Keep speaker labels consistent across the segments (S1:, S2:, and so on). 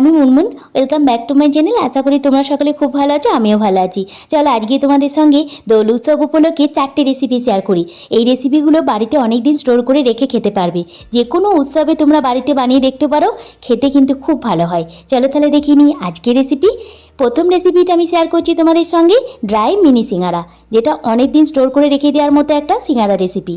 S1: আমি Munmun. Welcome back to my channel আশা করি তোমরা সকলে খুব ভালো আছো, আমিও ভালো আছি। চলো আজকে তোমাদের সঙ্গে দোল উৎসব উপলক্ষে চারটে রেসিপি শেয়ার করি। এই রেসিপিগুলো বাড়িতে অনেক দিন স্টোর করে রেখে খেতে পারবে। যে কোনো উৎসবে তোমরা বাড়িতে বানিয়ে দেখতে পারো, খেতে কিন্তু খুব ভালো হয়। চলো তাহলে দেখি নিই আজকের রেসিপি প্রথম রেসিপিটা আমি শেয়ার করছি তোমাদের সঙ্গে ড্রাই মিনি সিঙ্গারা, যেটা অনেক দিন স্টোর করে রেখে দেওয়ার মতো একটা সিঙ্গারা রেসিপি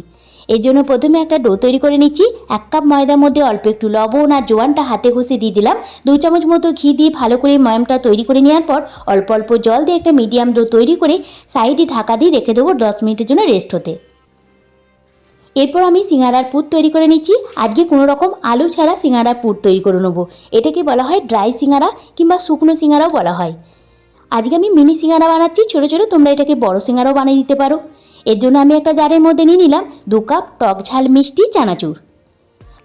S1: এর জন্য প্রথমে একটা ডো তৈরি করে নিচ্ছি। এক কাপ ময়দার মধ্যে অল্প একটু লবণ আর জোয়ানটা হাতে ঘষে দিয়ে দিলাম। দু চামচ মতো ঘি দিয়ে ভালো করে ময়ামটা তৈরি করে নেওয়ার পর অল্প অল্প জল দিয়ে একটা মিডিয়াম ডো তৈরি করে সাইডে ঢাকা দিয়ে রেখে দেবো দশ মিনিটের জন্য রেস্ট হতে। এরপর আমি সিঙ্গারার পুর তৈরি করে নিচ্ছি। আজকে কোনো রকম আলু ছাড়া সিঙ্গারার পুর তৈরি করে নেব। এটাকে বলা হয় ড্রাই সিঙ্গারা কিংবা শুকনো সিঙ্গারাও বলা হয়। আজকে আমি মিনি সিঙ্গারা বানাচ্ছি। ছোটো ছোটো তোমরা এটাকে বড় সিঙ্গারাও বানিয়ে দিতে পারো। এর জন্য আমি একটা জারের মধ্যে নিয়ে নিলাম দু কাপ টক ঝাল মিষ্টি চানাচুর।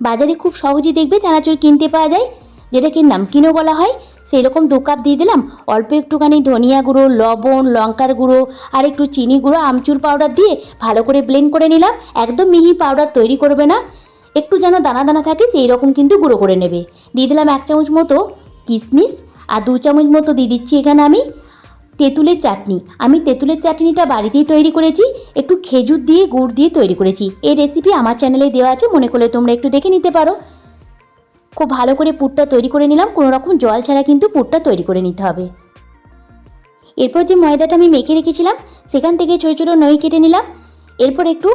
S1: বাজারে খুব সহজেই দেখবে চানাচুর কিনতে পাওয়া যায়, যেটাকে নামকিনও বলা হয়। সেই রকম দু কাপ দিয়ে দিলাম, অল্প একটুখানি ধনিয়া গুঁড়ো, লবণ, লঙ্কার গুঁড়ো আর একটু চিনি গুঁড়ো, আমচুর পাউডার দিয়ে ভালো করে ব্লেন্ড করে নিলাম। একদম মিহি পাউডার তৈরি করবে না। একটু যেন দানা দানা থাকে সেই রকম কিন্তু গুঁড়ো করে নেবে। দিয়ে দিলাম এক চামচ মতো কিশমিশ আর দু চামচ মতো দিয়ে দিচ্ছি এখানে আমি তেঁতুলের চাটনি। আমি তেঁতুলের চাটনিটা বাড়িতেই তৈরি করেছি, একটু খেজুর দিয়ে, গুড় দিয়ে তৈরি করেছি। এই রেসিপি আমার চ্যানেলে দেওয়া আছে, মনে করলে তোমরা একটু দেখে নিতে পারো। খুব ভালো করে পুরটা তৈরি করে নিলাম, কোনো রকম জল ছাড়া কিন্তু পুরটা তৈরি করে নিতে হবে। এরপর যে ময়দাটা আমি মেখে রেখেছিলাম, সেখান থেকে ছোটো ছোটো নই কেটে নিলাম। এরপর একটু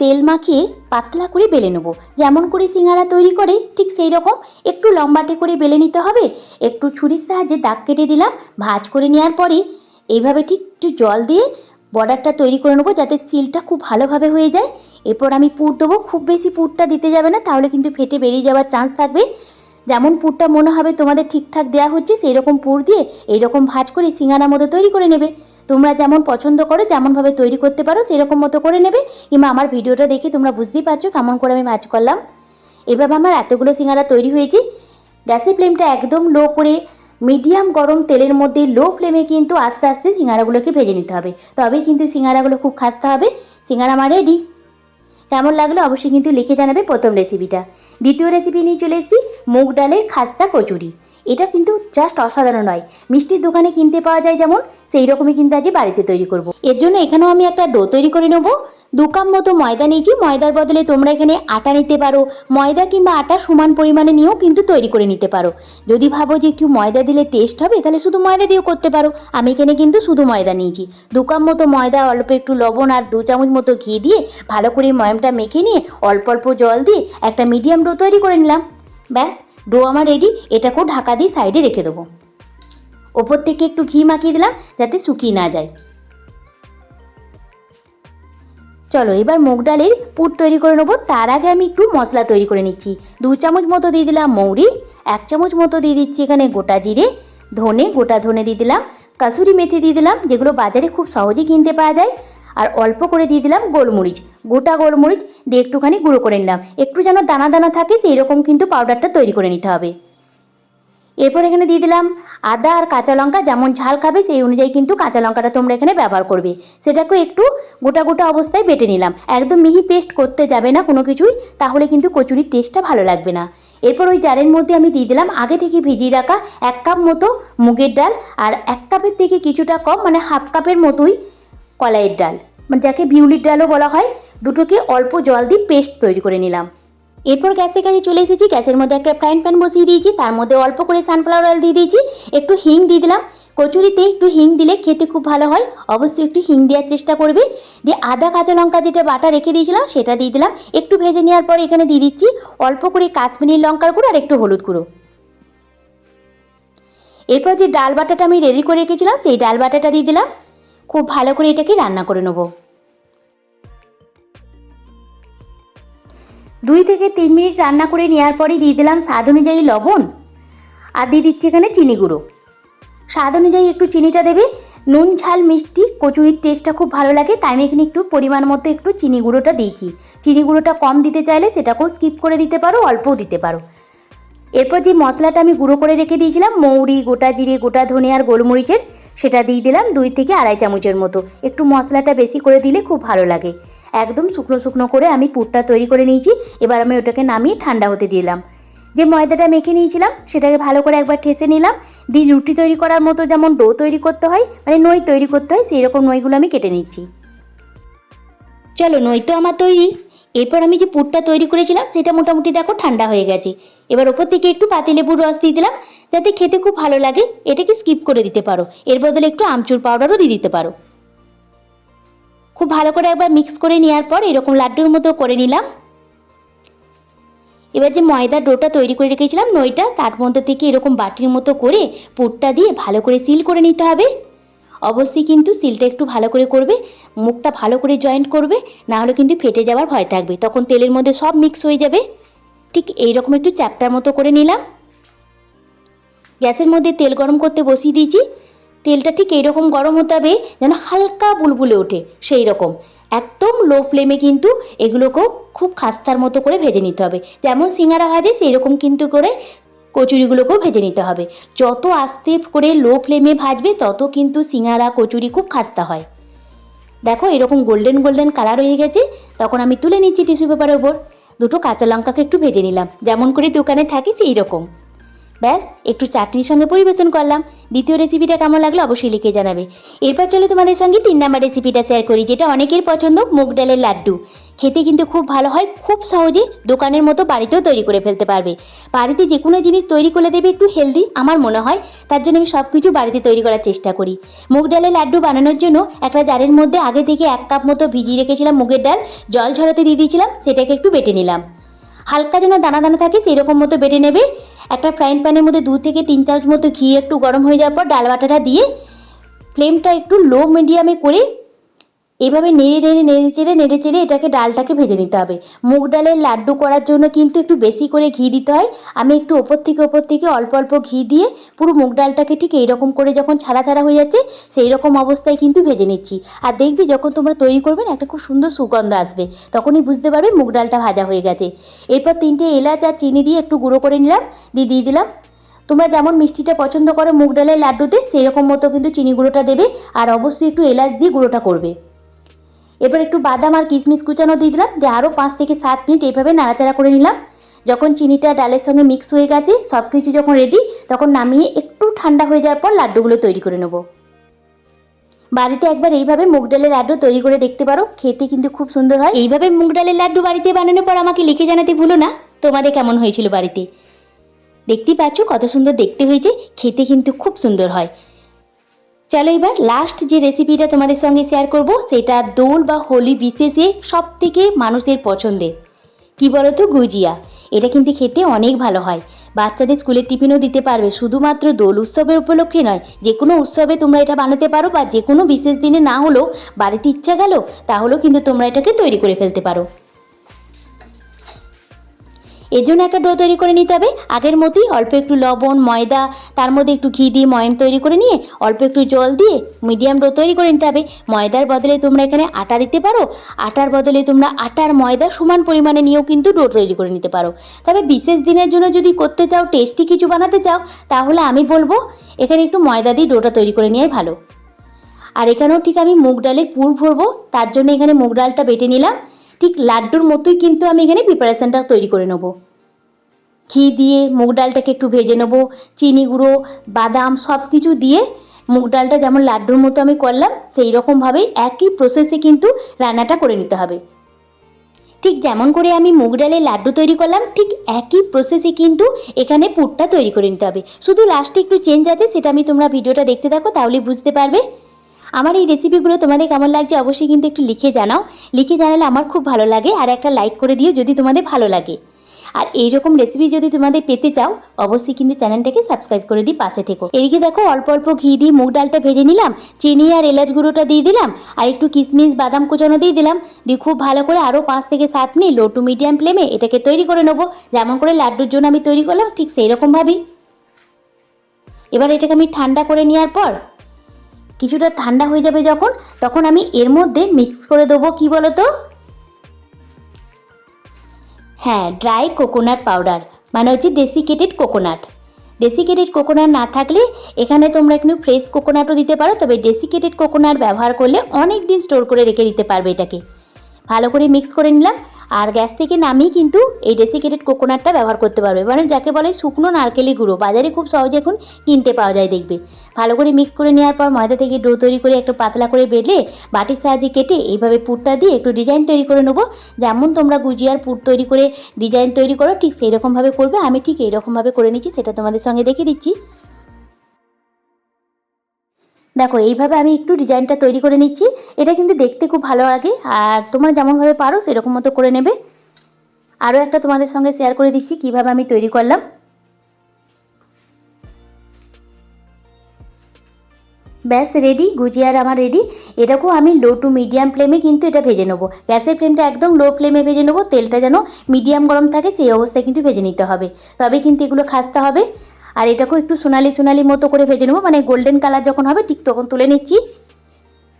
S1: তেল মাখিয়ে পাতলা করে বেলে নেব। যেমন করে সিঙ্গারা তৈরি করে, ঠিক সেই রকম একটু লম্বাটে করে বেলে নিতে হবে। একটু ছুরির সাহায্যে দাগ কেটে দিলাম। ভাজ করে নেওয়ার পরে এইভাবে ঠিক একটু জল দিয়ে বর্ডারটা তৈরি করে নেব যাতে সিলটা খুব ভালোভাবে হয়ে যায়। এরপর আমি পুর দেবো। খুব বেশি পুরটা দিতে যাবে না, তাহলে কিন্তু ফেটে বেরিয়ে যাওয়ার চান্স থাকবে। যেমন পুরটা মনে হবে তোমাদের ঠিকঠাক দেওয়া হচ্ছে, সেই রকম পুর দিয়ে এইরকম ভাজ করে সিঙ্গারা মতো তৈরি করে নেবে। তোমরা যেমন পছন্দ করো যেমনভাবে তৈরি করতে পারো, সেরকম মতো করে নেবে। কিংবা আমার ভিডিওটা দেখে তোমরা বুঝতেই পারছ কেমন করে আমি ভাজ করলাম। এভাবে আমার এতগুলো সিঙ্গারা তৈরি হয়েছে। গ্যাসের ফ্লেমটা একদম লো করে মিডিয়াম গরম তেলের মধ্যে লো ফ্লেমে কিন্তু আস্তে আস্তে সিঙ্গারাগুলোকে ভেজে নিতে হবে। তবেই কিন্তু সিঙ্গারাগুলো খুব খাস্তে হবে। সিঙ্গারা আমার রেডি কেমন লাগল অবশ্যই কিন্তু লিখে জানাবে প্রথম রেসিপিটা দ্বিতীয় রেসিপি নিয়ে চলে এসেছি, মুগ ডালের খাস্তা কচুরি। এটা কিন্তু জাস্ট অসাধারণ নয়। মিষ্টির দোকানে কিনতে পাওয়া যায় যেমন, সেই রকমই কিন্তু আজকে বাড়িতে তৈরি করব। এর জন্য এখানেও আমি একটা ডো তৈরি করে নেব। দু কাপ মতো ময়দা নিয়েছি। ময়দার বদলে তোমরা এখানে আটা নিতে পারো। ময়দা কিংবা আটা সমান পরিমাণে নিয়েও কিন্তু তৈরি করে নিতে পারো। যদি ভাবো যে একটু ময়দা দিলে টেস্ট হবে, তাহলে শুধু ময়দা দিয়েও করতে পারো। আমি এখানে কিন্তু শুধু ময়দা নিয়েছি। দু কাপ মতো ময়দা, অল্প একটু লবণ আর দু চামচ মতো ঘি দিয়ে ভালো করে ময়মটা মেখে নিয়ে অল্প অল্প জল দিয়ে একটা মিডিয়াম ডো তৈরি করে নিলাম। ব্যাস। ডো আমার রেডি এটাকেও ঢাকা দিয়ে সাইডে রেখে দেবো। ওপর থেকে একটু ঘি মাখিয়ে দিলাম, যাতে শুকিয়ে না যায়। চলো, এবার মুগ ডালের পুর তৈরি করে নেব। তার আগে আমি একটু মশলা তৈরি করে নিচ্ছি। দু চামচ মতো দিয়ে দিলাম মৌরি, এক চামচ মতো দিয়ে দিচ্ছি এখানে গোটা জিরে, ধনে, গোটা ধনে দিয়ে দিলাম। কাসুরি মেথি দিয়ে দিলাম, যেগুলো বাজারে খুব সহজেই কিনতে পাওয়া যায়। আর অল্প করে দিয়ে দিলাম গোলমরিচ। গোটা গোলমরিচ দিয়ে একটুখানি গুঁড়ো করে নিলাম। একটু যেন দানা দানা থাকে সেই রকম কিন্তু পাউডারটা তৈরি করে নিতে হবে। এরপর এখানে দিয়ে দিলাম আদা আর কাঁচা লঙ্কা। যেমন ঝাল খাবে, সেই অনুযায়ী কিন্তু কাঁচা লঙ্কাটা তোমরা এখানে ব্যবহার করবে। সেটাকে একটু গোটা গোটা অবস্থায় বেটে নিলাম। একদম মিহি পেস্ট করতে যাবে না কোনো কিছুই, তাহলে কিন্তু কচুরির টেস্টটা ভালো লাগবে না। এরপর ওই জারের মধ্যে আমি দিয়ে দিলাম আগে থেকে ভিজিয়ে রাখা এক কাপ মতো মুগের ডাল আর এক কাপের থেকে কিছুটা কম মানে হাফ কাপের মতোই কলাইয়ের ডাল। মানে যাকে বিউলির ডালও বলা হয়, দুটোকে অল্প জল দিয়ে পেস্ট তৈরি করে নিলাম। এরপর গ্যাসের কাছে চলে এসেছি, গ্যাসের মধ্যে একটা ফ্রাইং প্যান বসিয়ে দিয়েছি, তার মধ্যে অল্প করে সানফ্লাওয়ার অয়েল দিয়ে দিয়েছি, একটু হিং দিয়ে দিলাম। কচুরিতে একটু হিং দিলে খেতে খুব ভালো হয়, অবশ্যই একটু হিং দেওয়ার চেষ্টা করবে। দিয়ে আদা, কাঁচা লঙ্কা যেটা বাটা রেখে দিয়েছিলাম, সেটা দিয়ে দিলাম। একটু ভেজে নেওয়ার পর এখানে দিয়ে দিচ্ছি অল্প করে কাশ্মীরি লঙ্কার গুঁড়ো আর একটু হলুদ গুঁড়ো। এরপর যে ডাল বাটাটা আমি রেডি করে রেখেছিলাম, সেই ডাল বাটাটা দিয়ে দিলাম। খুব ভালো করে এটাকে রান্না করে নেব। দুই থেকে তিন মিনিট রান্না করে নেওয়ার পরে দিয়ে দিলাম স্বাদ অনুযায়ী লবণ। আর দিয়ে দিচ্ছি এখানে চিনি গুঁড়ো। স্বাদ অনুযায়ী একটু চিনিটা দেবে। নুন, ঝাল, মিষ্টি, কচুরির টেস্টটা খুব ভালো লাগে, তাই আমি এখানে একটু পরিমাণ মতো একটু চিনি গুঁড়োটা দিয়েছি। চিনি গুঁড়োটা কম দিতে চাইলে সেটাকেও স্কিপ করে দিতে পারো, অল্পও দিতে পারো। এরপর যে মশলাটা আমি গুঁড়ো করে রেখে দিয়েছিলাম, মৌরি, গোটা জিরে, গোটা ধনে আর গোলমরিচের সেটা দিয়ে দিলাম দুই থেকে আড়াই চামচের মতো। একটু মশলাটা বেশি করে দিলে খুব ভালো লাগে। একদম শুকনো শুকনো করে আমি পুরটা তৈরি করে নিয়েছি। এবার আমি ওটাকে নামিয়ে ঠান্ডা হতে দিলাম। যে ময়দাটা মেখে নিয়েছিলাম, সেটাকে ভালো করে একবার ঠেসে নিলাম। দিয়ে রুটি তৈরি করার মতো যেমন ডো তৈরি করতে হয় মানে নই তৈরি করতে হয় সেই রকম নইগুলো আমি কেটে নিচ্ছি। চলো, নই তো আমার তৈরি। এরপর আমি যে পুরটা তৈরি করেছিলাম, সেটা মোটামুটি দেখো ঠান্ডা হয়ে গেছে। এবার ওপর থেকে একটু পাতিলেবুর রস দিয়ে দিলাম, যাতে খেতে খুব ভালো লাগে, এটাকে স্কিপ করে দিতে পারো। এর বদলে একটু আমচুর পাউডারও দিয়ে দিতে পারো। খুব ভালো করে একবার মিক্স করে নেওয়ার পর এরকম লাড্ডুর মতো করে নিলাম। এবার যে ময়দার ডোটা তৈরি করে রেখেছিলাম, নইটা, তার মধ্যে থেকে এরকম বাটির মতো করে পুরটা দিয়ে ভালো করে সিল করে নিতে হবে। অবশ্যই কিন্তু সিলটা একটু ভালো করে করবে, মুখটা ভালো করে জয়েন্ট করবে না হলে কিন্তু ফেটে যাওয়ার ভয় থাকবে। তখন তেলের মধ্যে সব মিক্স হয়ে যাবে। ঠিক এইরকম একটু চ্যাপটার মতো করে নিলাম। গ্যাসের মধ্যে তেল গরম করতে বসিয়ে দিয়েছি। তেলটা ঠিক এইরকম গরম হতে হবে, যেন হালকা বুলবুলে ওঠে সেই রকম একদম লো ফ্লেমে কিন্তু এগুলোকেও খুব খাস্তার মতো করে ভেজে নিতে হবে। যেমন সিঙ্গারা ভাজে সেই রকম কিন্তু করে কচুরিগুলোকেও ভেজে নিতে হবে। যত আস্তে করে লো ফ্লেমে ভাজবে, তত কিন্তু সিঙারা কচুরি খুব খাস্তা হয়। দেখো, এরকম গোল্ডেন গোল্ডেন কালার হয়ে গেছে, তখন আমি তুলে নিচ্ছি টিস্যু পেপারের ওপর দুটো কাঁচা লঙ্কাকে একটু ভেজে নিলাম। যেমন করে দোকানে থাকি সেই রকম ব্যাস, একটু চাটনির সঙ্গে পরিবেশন করলাম। দ্বিতীয় রেসিপিটা কেমন লাগল অবশ্যই লিখে জানাবে। এরপর চলো তোমাদের সঙ্গে তিন নাম্বার রেসিপিটা শেয়ার করি, যেটা অনেকের পছন্দ, মুগ ডালের লাড্ডু। খেতে কিন্তু খুব ভালো হয়, খুব সহজে দোকানের মতো বাড়িতেও তৈরি করে ফেলতে পারবে। বাড়িতে যে কোনো জিনিস তৈরি করে দেবে একটু হেলদি, আমার মনে হয়, তার জন্য আমি সব কিছু বাড়িতে তৈরি করার চেষ্টা করি। মুগ ডালের লাড্ডু বানানোর জন্য একটা জারের মধ্যে আগে থেকে এক কাপ মতো ভিজিয়ে রেখেছিলাম মুগের ডাল, জল ঝরাতে দিয়ে দিয়েছিলাম, সেটাকে একটু বেটে নিলাম। হালকা যেন দানা দানা থাকে সেই রকম মতো বেটে নেবে। একটা ফ্রাইং প্যানের মধ্যে দু থেকে তিন চামচ মতো ঘি একটু গরম হয়ে যাওয়ার পর ডাল বাটাটা দিয়ে ফ্লেমটা একটু লো মিডিয়ামে করে এভাবে নেড়ে নেড়ে নেড়ে, চেড়ে নেড়ে, চেড়ে এটাকে ডালটাকে ভেজে নিতে হবে। মুগ ডালের লাড্ডু করার জন্য কিন্তু একটু বেশি করে ঘি দিতে হয়। আমি একটু ওপর থেকে ওপর থেকে অল্প অল্প ঘি দিয়ে পুরো মুগ ডালটাকে ঠিক এইরকম করে যখন ছাড়া ছাড়া হয়ে যাচ্ছে সেই রকম অবস্থায় কিন্তু ভেজে নিচ্ছি। আর দেখবি যখন তোমরা তৈরি করবে না, একটা খুব সুন্দর সুগন্ধ আসবে। তখনই বুঝতে পারবে মুগ ডালটা ভাজা হয়ে গেছে। এরপর তিনটে এলাচ আর চিনি দিয়ে একটু গুঁড়ো করে নিলাম, দিয়ে দিয়ে দিলাম। তোমরা যেমন মিষ্টিটা পছন্দ করো মুগ ডালের লাড্ডুতে সেই রকম মতো কিন্তু চিনি গুঁড়োটা দেবে। আর অবশ্যই একটু এলাচ দিয়ে গুঁড়োটা করবে। এরপর একটু বাদাম আর কিশমিশ কুচানো দিয়ে দিলাম, দিয়ে আরও পাঁচ থেকে সাত মিনিট এইভাবে নাড়াচাড়া করে নিলাম। যখন চিনিটা ডালের সঙ্গে মিক্স হয়ে গেছে সব কিছু যখন রেডি তখন নামিয়ে একটু ঠান্ডা হয়ে যাওয়ার পর লাড্ডুগুলো তৈরি করে নেব। বাড়িতে একবার এইভাবে মুগ ডালের লাড্ডু তৈরি করে দেখতে পারো, খেতে কিন্তু খুব সুন্দর হয়। এইভাবে মুগ ডালের লাড্ডু বাড়িতে বানানোর পর আমাকে লিখে জানাতে ভুলো না, তোমাদের কেমন হয়েছিল বাড়িতে? দেখতেই পাচ্ছ কত সুন্দর দেখতে হয়েছে, খেতে কিন্তু খুব সুন্দর হয়। চলো এবার লাস্ট যে রেসিপিটা তোমাদের সঙ্গে শেয়ার করব, সেটা দোল বা হোলি বিশেষে সব থেকে মানুষের পছন্দের। কি বলো তো গুজিয়া? এটা কিন্তু খেতে অনেক ভালো হয়। বাচ্চাদের স্কুলের টিফিনও দিতে পারবে। শুধুমাত্র দোল উৎসবের উপলক্ষে নয়, যে কোনো উৎসবে তোমরা এটা বানাতে পারো বা যে কোনো বিশেষ দিনে না হলেও বাড়িতে ইচ্ছা গেল, তাহলেও কিন্তু তোমরা এটাকে তৈরি করে ফেলতে পারো। এর জন্য একটা ডো তৈরি করে নিতে হবে। আগের মতোই অল্প একটু লবণ, ময়দা, তার মধ্যে একটু ঘি দিয়ে ময়ম তৈরি করে নিয়ে অল্প একটু জল দিয়ে মিডিয়াম ডো তৈরি করে নিতে হবে। ময়দার বদলে তোমরা এখানে আটা দিতে পারো। আটার বদলে তোমরা আটার ময়দা সমান পরিমাণে নিয়েও কিন্তু ডো তৈরি করে নিতে পারো। তবে বিশেষ দিনের জন্য যদি করতে চাও টেস্টি কিছু বানাতে চাও, তাহলে আমি বলব এখানে একটু ময়দা দিয়ে ডোটা তৈরি করে নেওয়াই ভালো। আর এখানেও ঠিক আমি মুগ ডালের পুর ভরবো। তার জন্য এখানে মুগ ডালটা বেটে নিলাম। ঠিক লাড্ডুর মতোই কিন্তু আমি এখানে প্রিপারেশানটা তৈরি করে নেব। ঘি দিয়ে মুগ ডালটাকে একটু ভেজে নেব, চিনি গুঁড়ো, বাদাম সব কিছু দিয়ে মুগ ডালটা যেমন লাড্ডুর মতো আমি করলাম, সেই রকমভাবেই একই প্রসেসে কিন্তু রান্নাটা করে নিতে হবে। ঠিক যেমন করে আমি মুগ ডালের লাড্ডু তৈরি করলাম, ঠিক একই প্রসেসে কিন্তু এখানে পুরটা তৈরি করে নিতে হবে। শুধু লাস্টে একটু চেঞ্জ আছে, সেটা আমি তোমরা ভিডিওটা দেখতে থাকো, তাহলেই বুঝতে পারবে। আমার এই রেসিপিগুলো তোমাদের কেমন লাগছে অবশ্যই কিন্তু একটু লিখে জানাও। লিখে জানালে আমার খুব ভালো লাগে আর একটা লাইক করে দিও যদি তোমাদের ভালো লাগে। আর এইরকম রেসিপি যদি তোমাদের পেতে চাও, অবশ্যই কিন্তু চ্যানেলটাকে সাবস্ক্রাইব করে দিই পাশে থেকো। এদিকে দেখো অল্প অল্প ঘি দিয়ে মুগ ডালটা ভেজে নিলাম, চিনি আর এলাচ গুঁড়োটা দিয়ে দিলাম, আর একটু কিশমিশ বাদাম কুচানো দিয়ে দিলাম। দিয়ে খুব ভালো করে আরও পাঁচ থেকে সাত মিনিট লো টু মিডিয়াম ফ্লেমে এটাকে তৈরি করে নেব। যেমন করে লাড্ডুর জন্য আমি তৈরি করলাম, ঠিক সেই রকমভাবেই এবার এটাকে আমি ঠান্ডা করে নেওয়ার পর কিছুটা ঠান্ডা হয়ে যাবে যখন, তখন আমি এর মধ্যে মিক্স করে দেবো, কি বলো তো হ্যাঁ ড্রাই কোকোনাট পাউডার মানে হচ্ছে ডেসিকেটেড কোকোনাট ডেসিকেটেড কোকোনাট না থাকলে এখানে তোমরা একটু ফ্রেশ কোকোনাটও দিতে পারো, তবে ডেসিকেটেড কোকোনাট ব্যবহার করলে অনেক দিন স্টোর করে রেখে দিতে পারবে এটাকে। ভালো করে মিক্স করে নিলাম। আর গ্যাস থেকে নামিয়ে কিন্তু এই ডেসিকেটেড কোকোনাটটা ব্যবহার করতে পারবে। মানে যাকে বলে শুকনো নারকেলি গুঁড়ো। বাজারে খুব সহজে এখন কিনতে পাওয়া যায় দেখবে। ভালো করে মিক্স করে নেওয়ার পর ময়দা থেকে ডো তৈরি করে একটু পাতলা করে বেলে বাটির সাহায্যে কেটে এইভাবে পুরটা দিয়ে একটু ডিজাইন তৈরি করে নেব। যেমন তোমরা গুজিয়ার পুর তৈরি করে ডিজাইন তৈরি করো, ঠিক সেই রকমভাবে করবে। আমি ঠিক এইরকমভাবে করে নিচ্ছি, সেটা তোমাদের সঙ্গে দেখিয়ে দিচ্ছি। দেখো, এইভাবে আমি একটু ডিজাইনটা তৈরি করে নিচ্ছি। এটা কিন্তু দেখতে খুব ভালো লাগে। আর তোমরা যেমনভাবে পারো, সেরকম মতো করে নেবে। আরও একটা তোমাদের সঙ্গে শেয়ার করে দিচ্ছি, কীভাবে আমি তৈরি করলাম। ব্যাস রেডি গুজিয়ার আমার রেডি এটাকেও আমি লো টু মিডিয়াম ফ্লেমে কিন্তু এটা ভেজে নেব। গ্যাসের ফ্লেমটা একদম লো ফ্লেমে ভেজে নেব। তেলটা যেন মিডিয়াম গরম থাকে, সেই অবস্থায় কিন্তু ভেজে নিতে হবে। তবে কিন্তু এগুলো খাসতে হবে। আর এটাকেও একটু সোনালি সোনালি মতো করে ভেজে নেব। মানে গোল্ডেন কালার যখন হবে, ঠিক তখন তুলে নিচ্ছি।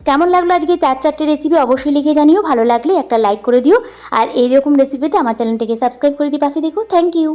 S1: কেমন লাগল আজকে চার চারটে রেসিপি অবশ্যই লিখে জানিও। ভালো লাগলে একটা লাইক করে দিও। আর এইরকম রেসিপিতে আমার চ্যানেলটাকে সাবস্ক্রাইব করে দিয়ে পাশে দেখো থ্যাংক ইউ